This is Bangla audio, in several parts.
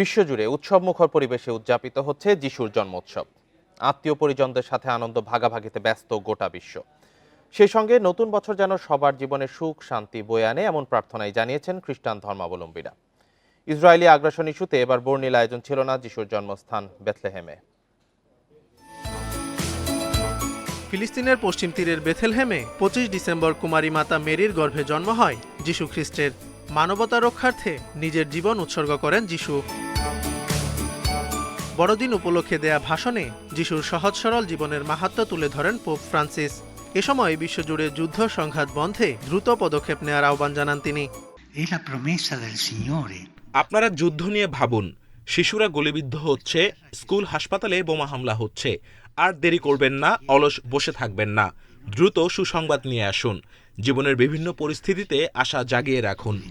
বিশ্বজুড়ে উৎসবমুখর পরিবেশে উদযাপিত হচ্ছে যিশুর জন্মোৎসব। আত্মীয় পরিজনদের সাথে আনন্দ ভাগাভাগিতে ব্যস্ত গোটা বিশ্ব। সেই সঙ্গে নতুন বছর যেন সবার জীবনে সুখ, শান্তি বয়ে আনে এমন প্রার্থনাই জানিয়েছেন খ্রিস্টান ধর্মাবলম্বীরা। ইসরায়েলি আগ্রাসন ইস্যুতে এবার বর্ণিল আয়োজন ছিল না যিশুর জন্মস্থান বেথলেহেমে। ফিলিস্তিনের পশ্চিম তীরের বেথেলহেমে পঁচিশ ডিসেম্বর কুমারী মাতা মেরির গর্ভে জন্ম হয় যিশু খ্রিস্টের। মানবতা রক্ষার্থে নিজের জীবন উৎসর্গ করেন যিশু। বড়দিন উপলক্ষে দেয়া ভাষণে যিশুর সহজ সরল জীবনের মাহাত্ম্য তুলে ধরেন পোপ ফ্রান্সিস। এ সময় বিশ্বজুড়ে যুদ্ধ সংঘাত বন্ধে দ্রুত পদক্ষেপ নেওয়ার আহ্বান জানান তিনি. আপনারা যুদ্ধ নিয়ে ভাবুন। শিশুরা গুলিবিদ্ধ হচ্ছে স্কুল হাসপাতালে বোমা হামলা হচ্ছে। আর দেরি করবেন না অলস বসে থাকবেন না। দ্রুত সুসংবাদ নিয়ে আসুন। জীবনের বিভিন্ন পরিস্থিতিতে আশা জাগিয়ে রাখুন।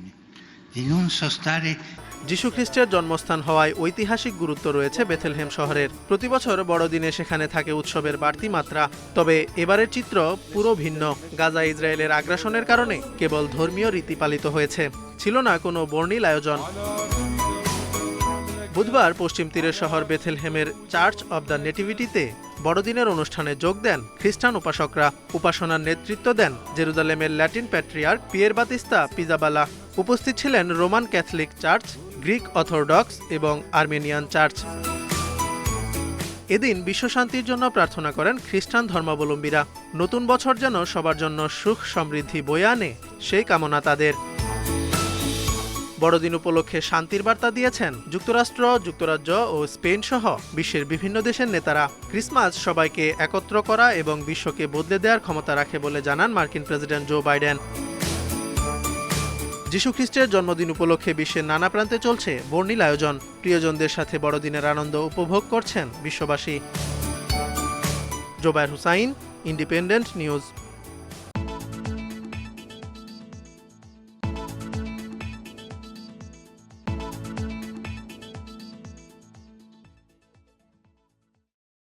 যিশু খ্রিস্টের জন্মস্থান হওয়ায় ঐতিহাসিক গুরুত্ব রয়েছে বেথেলহেম শহরের। প্রতি বছর বড়দিনে সেখানে থাকে উৎসবের বাড়তি মাত্রা। তবে এবারের চিত্র পুরো ভিন্ন। গাজা, ইসরায়েলের আগ্রাসনের কারণে কেবল ধর্মীয় রীতি পালিত হয়েছে। ছিল না কোনো বর্ণিল আয়োজন। বুধবার পশ্চিম তীরের শহর বেথেলহেমের চার্চ অব দ্য নেটিভিটিতে বড়দিনের অনুষ্ঠানে যোগ দেন খ্রিস্টান উপাসকরা। উপাসনার নেতৃত্ব দেন জেরুজালেমের Latin patriarch Pierbattista Pizzaballa. উপস্থিত ছিলেন Roman Catholic church, Greek Orthodox এবং আর্মেনিয়ান চার্চ। এদিন বিশ্বশান্তির জন্য প্রার্থনা করেন খ্রিস্টান ধর্মাবলম্বীরা। নতুন বছর যেন সবার জন্য সুখ সমৃদ্ধি বয়ে আনে, সেই কামনা তাদের। বড়দিন উপলক্ষে শান্তির বার্তা দিয়েছেন যুক্তরাষ্ট্র, যুক্তরাজ্য ও স্পেন সহ বিশ্বের বিভিন্ন দেশের নেতারা। ক্রিসমাস সবাইকে একত্র করা এবং বিশ্বকে বদলে দেওয়ার ক্ষমতা রাখে বলে জানান মার্কিন প্রেসিডেন্ট জো বাইডেন। যীশু খ্রিস্টের জন্মদিন উপলক্ষে বিশ্বের নানা প্রান্তে চলছে বর্ণিল আয়োজন। প্রিয়জনদের সাথে বড়দিনের আনন্দ উপভোগ করছেন বিশ্ববাসী। Zobayer Hussain, Independent News.